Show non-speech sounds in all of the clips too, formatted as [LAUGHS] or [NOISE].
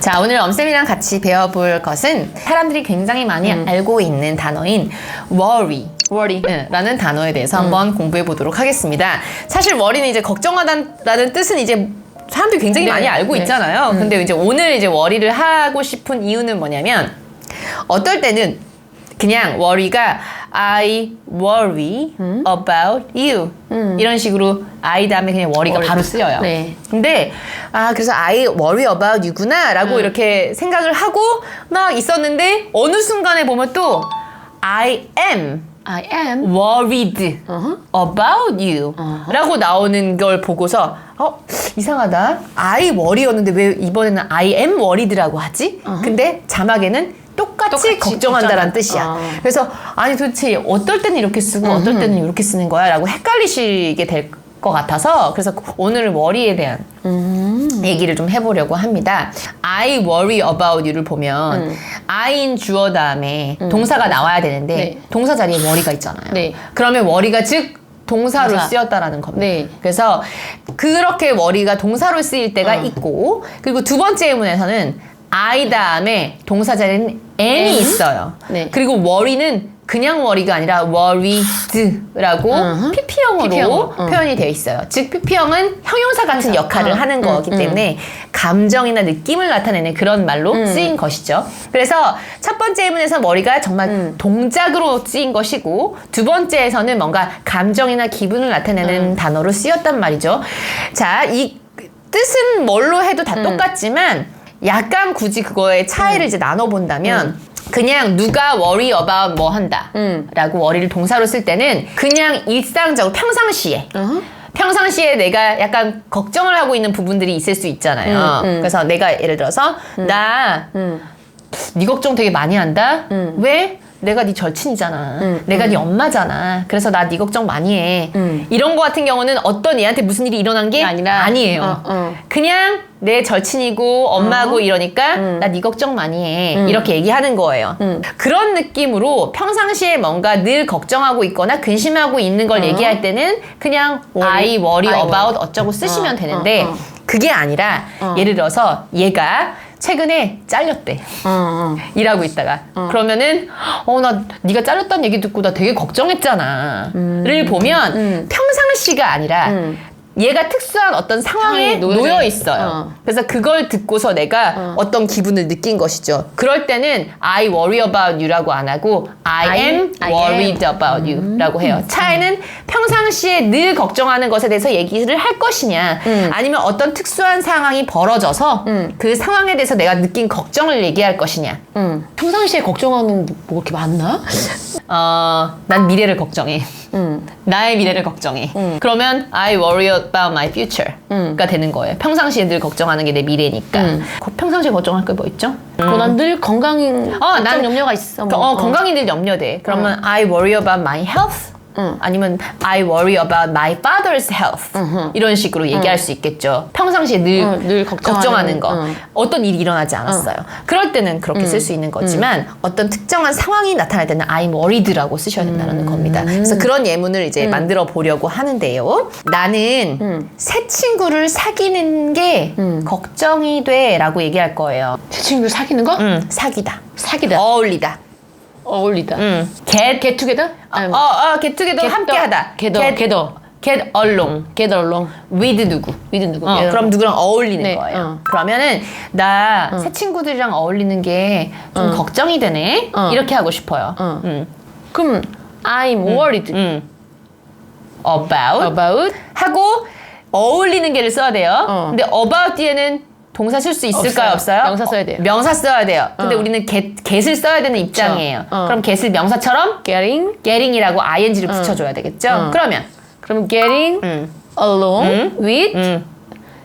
자, 오늘 엄쌤이랑 같이 배워볼 것은 사람들이 굉장히 많이 알고 있는 단어인 worry. worry 라는 단어에 대해서 한번 공부해 보도록 하겠습니다. 사실 worry는 이제 걱정하다라는 뜻은 이제 사람들이 굉장히 네, 많이 알고 네. 있잖아요. 근데 이제 오늘 이제 worry를 하고 싶은 이유는 뭐냐면 어떨 때는 그냥 worry가 I worry about you 이런 식으로 I 다음에 그냥 worry가 worry. 바로 쓰여요. 네. 근데 아 그래서 I worry about you구나라고 이렇게 생각을 하고 막 있었는데 어느 순간에 보면 또 I am I am. worried 어허. about you 라고 나오는 걸 보고서 어 이상하다 I worry였는데 왜 이번에는 I am worried라고 하지? 근데 자막에는 똑같이, 똑같이 걱정한다라는 걱정한다. 뜻이야. 어. 그래서 아니 도대체 어떨 때는 이렇게 쓰고 어떨 때는 이렇게 쓰는 거야라고 헷갈리시게 될 것 같아서 그래서 오늘은 worry에 대한 얘기를 좀 해보려고 합니다. I worry about you를 보면 I인 주어 다음에 동사가 나와야 되는데 네. 동사 자리에 worry가 있잖아요. 네. 그러면 worry가 즉 동사로 동사. 쓰였다라는 겁니다. 네. 그래서 그렇게 worry가 동사로 쓰일 때가 어. 있고 그리고 두 번째 예문에서는 I 다음에 동사 자리에는 n이? 있어요. 네. 그리고 worry는 그냥 worry가 아니라 worried라고 어허. PP형으로 PP형으로, 어. 표현이 되어 있어요. 즉 PP형은 형용사 같은 역할을 어. 하는 음, 거기 음. 때문에 감정이나 느낌을 나타내는 그런 말로 쓰인 것이죠. 그래서 첫 번째 예문에서 머리가 정말 음. 동작으로 쓰인 것이고 두 번째에서는 뭔가 감정이나 기분을 나타내는 단어로 쓰였단 말이죠. 자, 이 뜻은 뭘로 해도 음. 다 똑같지만 약간 굳이 그거의 차이를 이제 나눠 본다면 그냥 누가 worry about 뭐 한다 음. 라고 worry를 동사로 쓸 때는 그냥 일상적으로 평상시에 어허. 평상시에 내가 약간 걱정을 하고 있는 부분들이 있을 수 있잖아요. 음, 음. 그래서 내가 예를 들어서 나 음. 네 걱정 되게 많이 한다. 음. 왜? 내가 네 절친이잖아. 음, 내가 네 엄마잖아. 그래서 나 네 걱정 많이 해. 음. 이런 거 같은 경우는 어떤 얘한테 무슨 일이 일어난 게 아니라, 아니에요. 어, 어. 그냥 내 절친이고 엄마고 어. 이러니까 음. 나네 걱정 많이 해. 이렇게 얘기하는 거예요. 음. 그런 느낌으로 평상시에 뭔가 늘 걱정하고 있거나 근심하고 있는 걸 어. 얘기할 때는 그냥 worry. I worry I about worry. 어쩌고 쓰시면 어, 되는데 어, 어. 그게 아니라 어. 예를 들어서 얘가 최근에 잘렸대. 어, 어. 일하고 있다가 그러면은 어 나 네가 잘렸다는 얘기 듣고 나 되게 걱정했잖아를 보면 음. 평상시가 아니라 음. 얘가 특수한 어떤 상황에 상황에 놓여져 놓여 있- 있어요. 어. 그래서 그걸 듣고서 내가 어. 어. 떤 기분을 느낀 것이죠. 그럴 때는 I worry about you라고 안 하고 I, I am am- I worried about you라고 해요. 차이는 평상시에 늘 걱정하는 것에 대해서 얘기를 할 것이냐, 음. 아니면 어떤 특수한 상황이 벌어져서 음. 그 상황에 대해서 내가 느낀 걱정을 얘기할 것이냐. 음. 평상시에 걱정하는 뭐 그렇게 많나? 어, 난 미래를 걱정해. 음. 나의 미래를 걱정해. 음. 그러면 I worry about my future가 음. 되는 거예요. 평상시에 늘 걱정하는 게 내 미래니까. 음. 거- 평상시에 걱정할 게 뭐 있죠? 그럼 난늘 건강 어, 걱정 난- 염려가 있어. 어, 뭐. 건강이 늘 염려돼. 그러면 I worry about my health. 응. 아니면 I worry about my father's health. 이런 식으로 얘기할 수 있겠죠. 평상시에 늘, 어, 늘 걱정하는, 걱정하는 거. 응. 어떤 일이 일어나지 않았어요. 그럴 때는 그렇게 쓸 수 있는 거지만 어떤 특정한 상황이 나타날 때는 I'm worried라고 쓰셔야 된다는 겁니다. 그래서 그런 예문을 이제 만들어 보려고 하는데요. 나는 음. 새 친구를 사귀는 게 음. 걱정이 돼라고 얘기할 거예요. 새 친구 사귀는 거? 음, 사귀다. 사귀다. 어울리다. 어울리다. 음. get 개투게더? 어, 어, get together 함께 하다. 개더. get, 개더. get along get along. with 누구. with 누구? 어, get 그럼 누구랑 어울리는 네, 거예요. 어. 그러면은 나 새 친구들이랑 어울리는 게좀 어. 걱정이 되네. 어. 이렇게 하고 싶어요. 어. 음. 그럼 I'm worried 음. about about 하고 어울리는 게를 써야 돼요. 어. 근데 about 뒤에는 동사 쓸 수 있을까요? 없어요? 없어요. 명사 써야 돼요. 어, 명사 써야 돼요. 근데 어. 우리는 get, get을 써야 되는 입장이에요. 어. 그럼 get을 명사처럼 getting getting이라고 ing를 붙여줘야 되겠죠? 어. 그러면 그럼 getting 음. along with 음.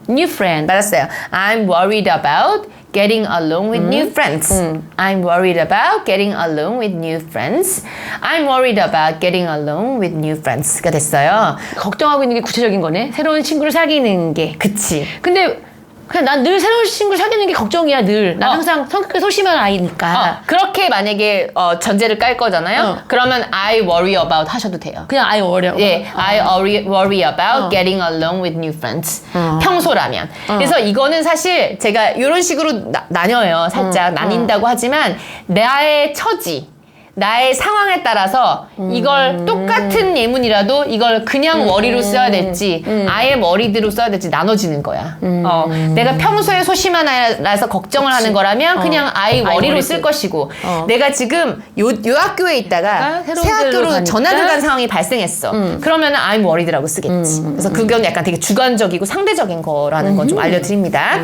new friend. 맞았어요. I'm worried about getting along with new friends. 음. I'm worried about getting along with new friends. I'm worried about getting along with new friends가 됐어요. 걱정하고 있는 게 구체적인 거네. 새로운 친구를 사귀는 게. 그치. 근데 그냥 난 늘 새로운 친구를 사귀는 게 걱정이야 늘. 난 어. 항상 성격이 소심한 아이니까. 어, 그렇게 만약에 어, 전제를 깔 거잖아요. 어. 그러면 I worry about 하셔도 돼요. 그냥 아이 어려. 예, I worry, worry about 어. getting along with new friends. 어. 평소라면. 그래서 이거는 사실 제가 이런 식으로 나, 나뉘어요. 살짝 음. 나뉜다고 하지만 나의 처지. 나의 상황에 따라서 음. 이걸 똑같은 예문이라도 이걸 그냥 워리로 써야 될지 음. 아예 머리대로 써야 될지 나눠지는 거야. 어, 내가 평소에 소심한 아이라서 걱정을 하는 거라면 그냥 어. 아이 워리로 머리 쓸 쓰- 것이고 어. 내가 지금 요, 요 학교에 있다가 아, 새 학교로? 전학을 간 상황이 발생했어. 그러면 I'm worried라고 쓰겠지. 그래서 그건 약간 되게 주관적이고 상대적인 거라는 거좀 알려드립니다.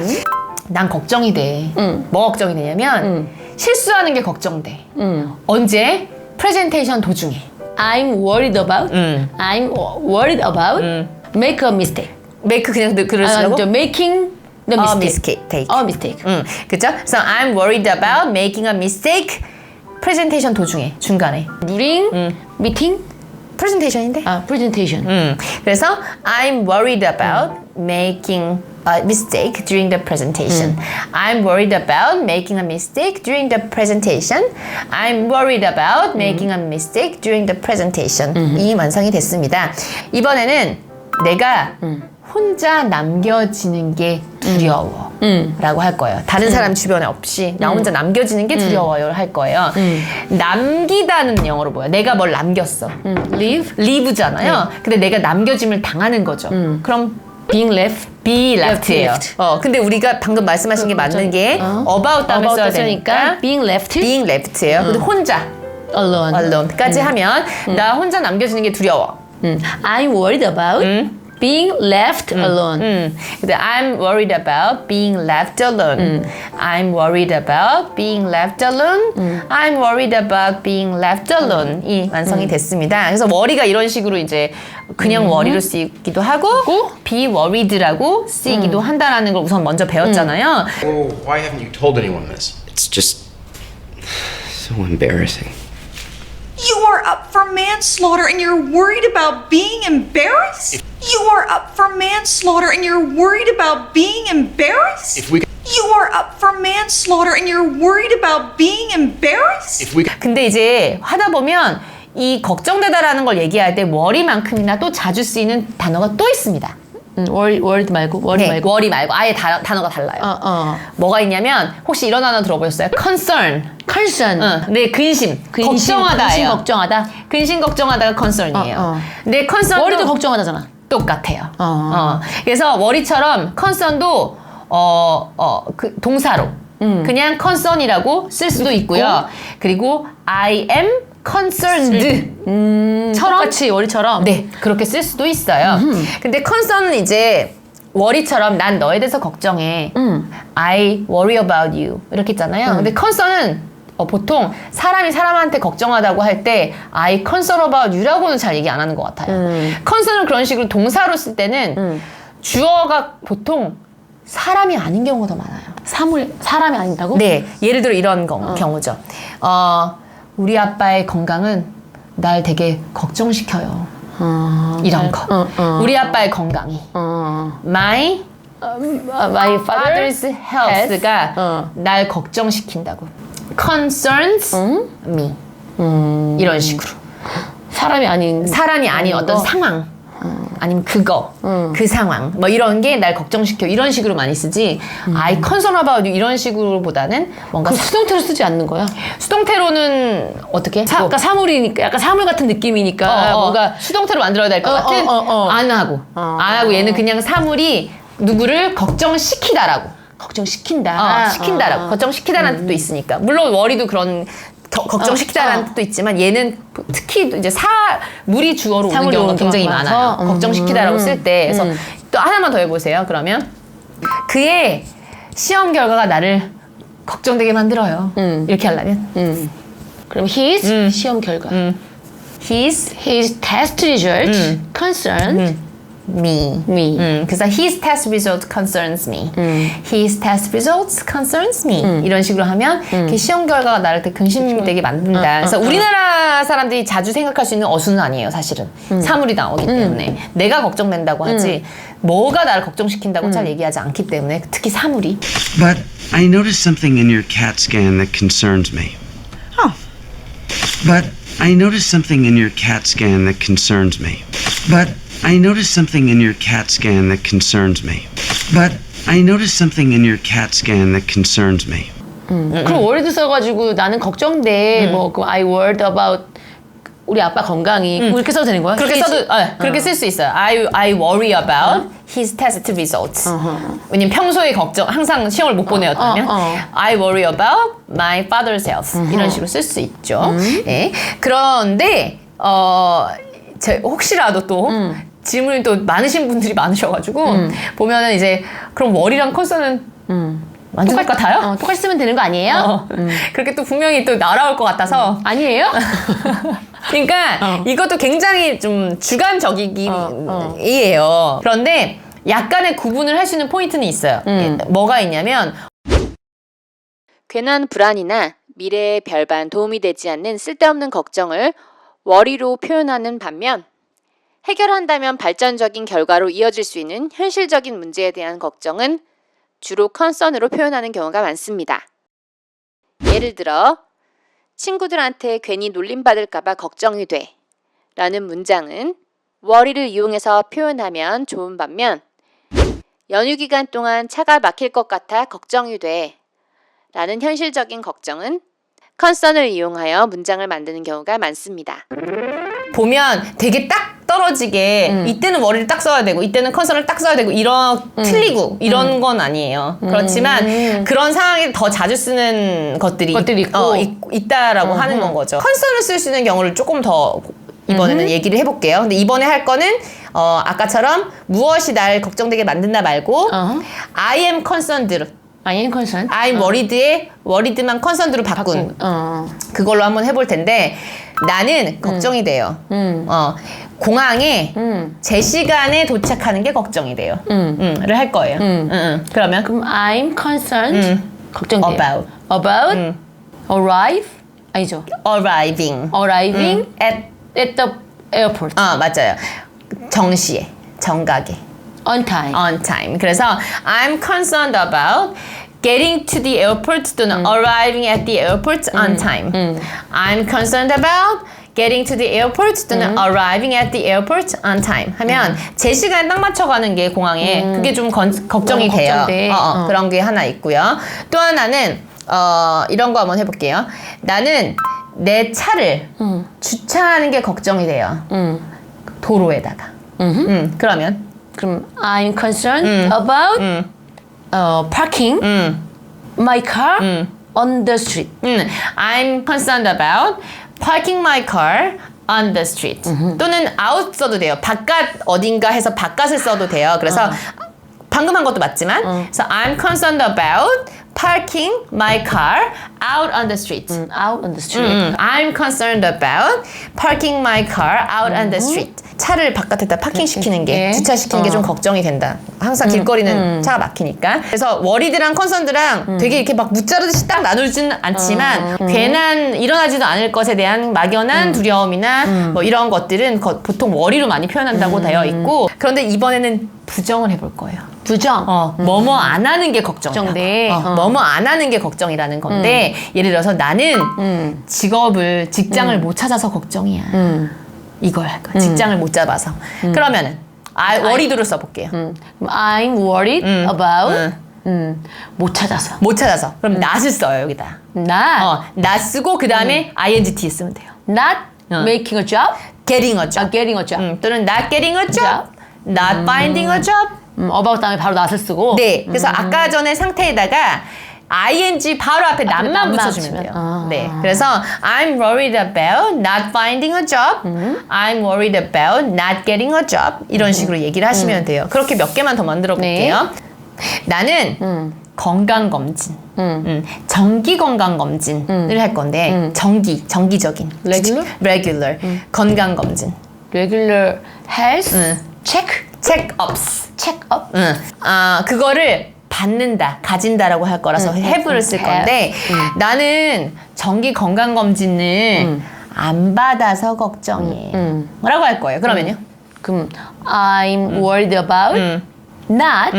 난 걱정이 돼. 뭐 걱정이 되냐면 실수하는 게 걱정돼. 음. 언제? 프레젠테이션 도중에. I'm worried about. 음. I'm worried about. Make a mistake. 메이크 그냥 그- 글을 아, making the 어, mistake. mistake. 어, mistake. 음, 그죠? 그래서 I'm worried about making a mistake. 프레젠테이션 도중에 중간에. During meeting. 프레젠테이션인데? 아, presentation. 음, 그래서 I'm worried about making a mistake during the presentation. I'm worried about making a mistake during the presentation. I'm worried about making a mistake during the presentation. 이 완성이 됐습니다. 이번에는 내가 혼자 남겨지는 게 두려워. 라고 할 거예요. 다른 사람 주변에 없이 나 혼자 남겨지는 게 두려워요. 할 거예요. 남기다는 영어로 뭐야? 내가 뭘 남겼어. Leave. 리브잖아요. 근데 내가 남겨짐을 당하는 거죠. 그럼 Being left. be left예요. left. 어, 근데 우리가 방금 말씀하신 게 맞는 게 about 다음에 About 써야 되니까 being left. being left예요. 근데 혼자 alone. alone까지 하면 나 혼자 남겨지는 게 두려워. 음. I'm worried about being left alone. 음. 근데 I'm worried about being left alone. I'm worried about being left alone. I'm worried about being left alone. 이 완성이 됐습니다. 그래서 worry가 이런 식으로 이제 그냥 worry로 쓰이기도 하고 be worried라고 쓰이기도 한다라는 걸 우선 먼저 배웠잖아요. Oh, why haven't you told anyone this? It's just so embarrassing. You are up for manslaughter and you're worried about being embarrassed? You are up for manslaughter and you're worried about being embarrassed? If we You are up for manslaughter and you're worried about being embarrassed? if we 근데 이제 하다 보면 이 걱정되다라는 걸 얘기할 때 worry만큼이나 또 자주 쓰이는 단어가 또 있습니다. 음, worried, worried 말고 worry 네, 말고. worry 말고 아예 다- 단어가 달라요. 어, 어. 뭐가 있냐면 혹시 이런 단어 들어보셨어요? concern. concern. 응, 네, 근심. 근심, 걱정하다예요. 근심 걱정하다. 근심 걱정하다가 concern이에요. 어, 어. 근데 concern도 worry도 걱정하다잖아. 똑같아요. 어. 어. 그래서 worry처럼 concern도 어, 어, 그 동사로 음. 그냥 concern이라고 쓸 수도 있고요. 그리고 I am concerned. 처럼 똑같이 worry처럼. 네, 그렇게 쓸 수도 있어요. 근데 컨선은 이제 워리처럼 난 너에 대해서 걱정해. I worry about you. 이렇게 있잖아요. 근데 컨선은 어, 보통 사람이 사람한테 걱정하다고 할 때 I concern about you라고는 잘 얘기 안 하는 것 같아요. 컨선은 그런 식으로 동사로 쓸 때는 주어가 보통 사람이 아닌 경우가 더 많아요. 사물 사람이 아닌다고? 네, 예를 들어 이런 거- 경우죠. 어, 우리 아빠의 건강은 날 되게 걱정시켜요. 어, 이런 거. 어, 어. 우리 아빠의 건강이. 어. My My father's health가 어. 날 걱정시킨다고. Concerns me. 이런 식으로. 사람이 아닌 사람이 아닌 어떤 거. 상황. 아니면 그거, 그 상황, 뭐 이런 게 날 걱정시켜 이런 식으로 많이 쓰지. I concern about you 이런 식으로보다는 뭔가 그 수동태로 쓰지 않는 거야. 수동태로는 어떻게? 사, 뭐, 아까 사물이니까 약간 사물 같은 느낌이니까 어, 어, 뭔가 수동태로 만들어야 될 것 어, 같은 어, 어, 어. 안 하고 안 하고 얘는 그냥 사물이 누구를 걱정시키다라고 걱정시킨다. 어, 시킨다라고 어. 걱정시키다라는 뜻도 있으니까 물론 워리도 그런 겨- 걱정시키다라는 어, 어. 뜻도 있지만 얘는 특히 이제 사 물이 주어로 오는 경우가 굉장히 많아요? 음. 걱정시키다라고 쓸 때 그래서 음. 또 하나만 더 해보세요 그러면 그의 시험 결과가 나를 걱정되게 만들어요 음. 이렇게 하려면 음. 그럼 his 시험 결과. his His test result concern me. Me. 음, 그래서 his test result concerns me. His test results concerns me. 이런 식으로 하면 그 시험 결과가 나를 되게 근심되게 만든다. 그래서 우리나라 사람들이 자주 생각할 수 있는 어수는 아니에요, 사실은. 사물이 나오기 때문에. 내가 걱정된다고 하지, 뭐가 나를 걱정시킨다고 잘 얘기하지 않기 때문에, 특히 사물이. But I noticed something in your CAT scan that concerns me. Oh. But I noticed something in your CAT scan that concerns me. But I noticed something in your CAT scan that concerns me. But I noticed something in your CAT scan that concerns me. 그럼 worried 써가지고 나는 걱정돼. 뭐, 그 I worried about 우리 아빠 건강이. 그렇게 써도 되는 거야? 그렇게 써도 아, 그렇게 쓸 수 있어요. I I worry about his test results. 왜냐면 평소에 걱정 항상 시험을 못 보내었다면 어, 어. I worry about my father's health 이런 식으로 쓸 수 있죠. 예. 그런데 어 제, 혹시라도 또 질문이 또 많으신 분들이 많으셔가지고 보면은 이제 그럼 월이랑 컨서는 완전 똑같 아요? 어, 똑같이 쓰면 되는 거 아니에요? 어. 그렇게 또 분명히 또 날아올 것 같아서 아니에요? [LAUGHS] 그러니까 이것도 굉장히 좀 주관적이기예요. 그런데 약간의 구분을 할 수 있는 포인트는 있어요. 예, 뭐가 있냐면 괜한 불안이나 미래의 별반 도움이 되지 않는 쓸데없는 걱정을 worry로 표현하는 반면 해결한다면 발전적인 결과로 이어질 수 있는 현실적인 문제에 대한 걱정은 주로 concern으로 표현하는 경우가 많습니다. 예를 들어 친구들한테 괜히 놀림받을까봐 걱정이 돼 라는 문장은 worry를 이용해서 표현하면 좋은 반면 연휴 기간 동안 차가 막힐 것 같아 걱정이 돼 라는 현실적인 걱정은 컨선을 이용하여 문장을 만드는 경우가 많습니다. 보면 되게 딱 떨어지게 음. 이때는 머리를 딱 써야 되고 이때는 컨설을 딱 써야 되고 이런 음. 틀리고 이런 건 아니에요. 그렇지만 그런 상황에 더 자주 쓰는 것들이, 것들이 있고. 어, 있, 다라고 하는 건 거죠. 컨설을 쓸 수 있는 경우를 조금 더 이번에는 얘기를 해볼게요. 근데 이번에 할 거는 어, 아까처럼 무엇이 날 걱정되게 만든다 말고 어. I am concerned, I am concerned. I'm worried의 worried만 concerned로 바꾼 어. 그걸로 한번 해볼 텐데 나는 걱정이 돼요. 어, 공항에 음. 제 시간에 도착하는 게 걱정이 돼요. 음. 를 할 거예요. 음, 음. 그러면 그럼 I'm concerned. 걱정돼요. About. About arrive 아니죠. arriving Arriving at at the airport 아 맞아요. 정시에 정각에 on time. on time. 그래서 I'm concerned about getting to the airport 또는 arriving at the airport on time. I'm concerned about getting to the airport 또는 arriving at the airport on time 하면 제 시간에 딱 맞춰 가는 게 공항에 그게 좀 건- 걱정이 어, 돼요. 걱정돼. 어, 어, 어. 그런 게 하나 있고요. 또 하나는 어, 이런 거 한번 해볼게요. 나는 내 차를 주차하는 게 걱정이 돼요. 도로에다가. 음, 그러면 그럼 I'm concerned about 어, parking my car on the street. 음, I'm concerned about parking my car on the street. 또는 out 써도 돼요. 바깥 어딘가 해서 바깥을 써도 돼요. 그래서 방금 한 것도 맞지만, 그래서 I'm concerned about parking my car out on the street. 음, out on the street. 음, I'm concerned about parking my car out on the street. 차를 바깥에다 파킹 시키는 게 예. 주차 시키는 게 좀 걱정이 된다. 항상 길거리는 차가 막히니까. 그래서 워리드랑 컨선드랑 되게 이렇게 막 무자르듯이 딱 나누지는 않지만 괜한 일어나지도 않을 것에 대한 막연한 두려움이나 뭐 이런 것들은 거- 보통 워리로 많이 표현한다고 되어 있고 그런데 이번에는 부정을 해볼 거예요. 부정. 어, 뭐뭐 안 하는 게 걱정이다. 걱정돼. 어, 어. 뭐뭐 안 하는 게 걱정이라는 건데 예를 들어서 나는 직업을 직장을 못 찾아서 걱정이야. 이걸 할 거야. 직장을 못 잡아서. 그러면은 아, 워리드로 써볼게요. 음, 그럼 I'm worried about 음. 음, 못 찾아서. 못 찾아서. 그럼 not을 써요 여기다. Not 어, not 쓰고 그 다음에 ing 쓰면 돼요. not making a job, getting a job. uh, getting a job. 음, 또는 not getting a job, not finding a job. 음, about 다음에 바로 not을 쓰고. 네. 그래서 아까 전에 상태에다가 ing 바로 앞에 not만 not만 붙여주면. 돼요. 아. 네. 그래서 I'm worried about not finding a job. I'm worried about not getting a job. 이런 식으로 얘기를 하시면 돼요. 그렇게 몇 개만 더 만들어 볼게요. 나는 건강 검진, 음, 정기 건강 검진을 할 건데 정기, 정기적인, Regular? regular 건강 검진. regular health check. Checkups. 체크업. 응. 아, 그거를 받는다, 가진다라고 할 거라서 have를 쓸 건데 나는 정기 건강 검진을 안 받아서 걱정이에요. 라고 할 거예요. 그러면요? 그럼 I'm worried about not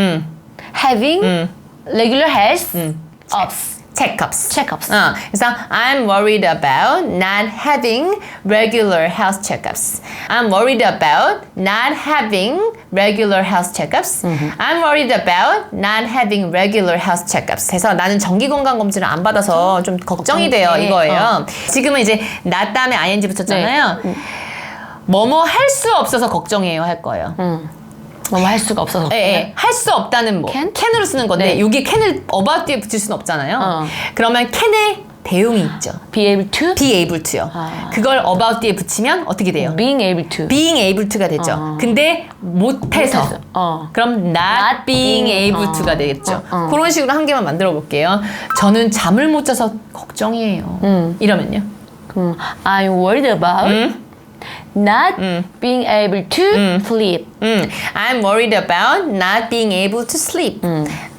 having regular health ups. Checkups. checkups. 어, 그래서 I'm worried about not having regular health checkups. I'm worried about not having regular health checkups. I'm worried about not having regular health checkups. 해서 나는 정기 건강 검진을 안 받아서 좀 걱정이 돼요. 이거예요. 지금은 이제 not 다음에 ing 붙였잖아요. 뭐뭐 할 수 없어서 걱정해요 할 거예요. 뭐할 수가 없어서. 예, 예. 할수 없다는 뭐 can? 캔으로 쓰는 건데 네. 여기 캔을 about 뒤에 붙일 수는 없잖아요. 어. 그러면 캔의 대용이 있죠. be able to be able to요. 아. 그걸 about 뒤에 붙이면 어떻게 돼요? being able to. being able to가 되죠. 근데 못해서. 못해서. 어. 그럼 not, Not being being- able 어. to가 되겠죠. 어, 어. 그런 식으로 한 개만 만들어 볼게요. 저는 잠을 못 자서 걱정이에요. 음. 이러면요. 그럼 I'm worried about not being able to sleep. 음, I'm worried about not being able to sleep.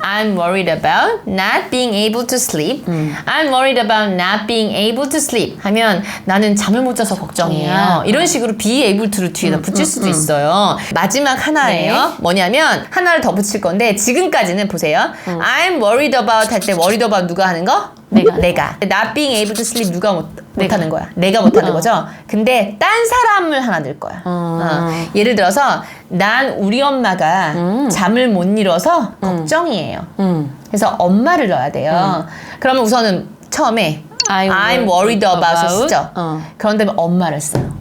I'm worried about not being able to sleep. I'm worried about not being able to sleep. 하면 나는 잠을 못 자서 걱정이에요. 야. 이런 식으로 be able to를 뒤에다 붙일 수도 있어요. 마지막 하나예요. 네. 뭐냐면 하나를 더 붙일 건데 지금까지는 보세요. I'm worried about 할 때 worried about 누가 하는 거? 내가. 내가. not being able to sleep 누가 못, 내가. 못하는 거야. 내가 못하는 거죠. 근데 딴 사람을 하나 넣을 거야. 어. 예를 들어서 난 우리 엄마가 잠을 못 이뤄서 걱정이에요. 그래서 엄마를 넣어야 돼요. 그러면 우선은 처음에 I'm I'm, worried about을 about. 쓰죠. 어. 그런 다음에 엄마를 써요.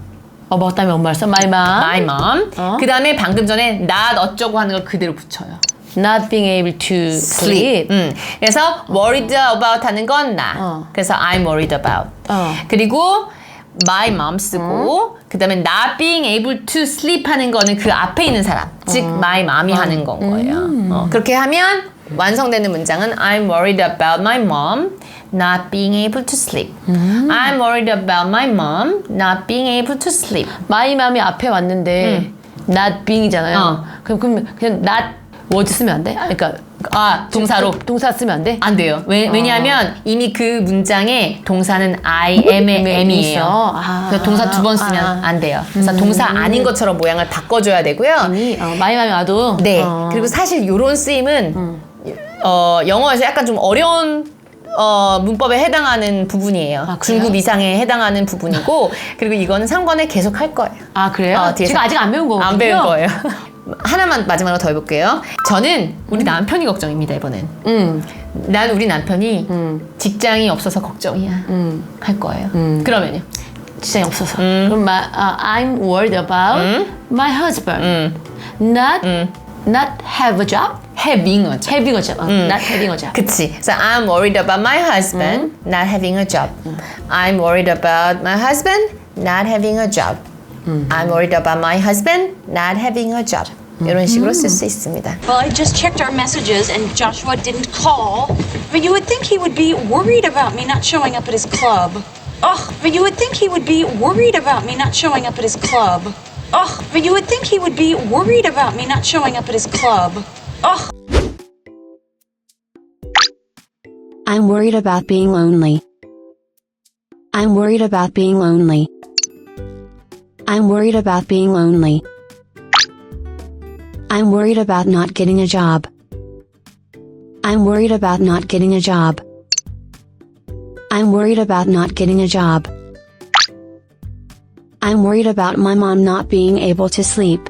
어, 뭐 다음에 엄마를 써? My mom. My mom. 어. 그 다음에 방금 전에 not 어쩌고 하는 걸 그대로 붙여요. Not being able to sleep. 음. 그래서 worried about 하는 건 나. 어. 그래서 I'm worried about. 어. 그리고 my mom 쓰고 그다음에 not being able to sleep 하는 거는 그 앞에 있는 사람. 즉 my mom이 하는 건 거예요. 어, 그렇게 하면 완성되는 문장은 I'm worried about my mom not being able to sleep. I'm worried about my mom not being able to sleep. my mom이 앞에 왔는데 not being이잖아요. 어. 그럼 그럼 그냥 not was 쓰면 안 돼? 아, 그러니까 아, 동사로 동사 쓰면 안 돼? 안 돼요. 왜, 왜냐하면 이미 그 문장에 동사는 I am의 네, am이에요. 있어. 아. 그래서 동사 두 번 쓰면 아. 안 돼요. 그래서 동사 아닌 것처럼 모양을 바꿔줘야 되고요. 이미 어, mom이 와도 네. 어. 그리고 사실 이런 쓰임은 어, 영어에서 약간 좀 어려운 어, 문법에 해당하는 부분이에요. 아, 그래요? 중급 이상에 해당하는 부분이고 그리고 이거는 상관에 계속 할 거예요. 아 그래요? 어, 뒤에서 지금 아직 안 배운 거거든요. 안 배운 거예요. [LAUGHS] 하나만 마지막으로 더 해볼게요. 저는 우리 남편이 걱정입니다 이번엔. 음. 난 우리 남편이 직장이 없어서 걱정이야. 할 거예요. 그러면요. 지장이 없어서. 음. 그럼 my, uh, I'm worried about my husband 음. not not have a job, having a job. having a job, 어, not having a job. 그치. So I'm worried about my husband not having a job. I'm worried about my husband not having a job. I'm worried about my husband not having a job. 이런 식으로 쓸 수 있습니다. Well, I just checked our messages and Joshua didn't call. But you would think he would be worried about me not showing up at his club. Ugh, but you would think he would be worried about me not showing up at his club. Ugh, but you would think he would be worried about me not showing up at his club. Ugh. I'm worried about being lonely. I'm worried about being lonely. I'm worried about being lonely. I'm worried about not getting a job. I'm worried about not getting a job. I'm worried about not getting a job. I'm worried about my mom not being able to sleep.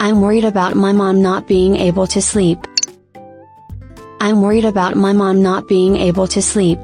I'm worried about my mom not being able to sleep. I'm worried about my mom not being able to sleep.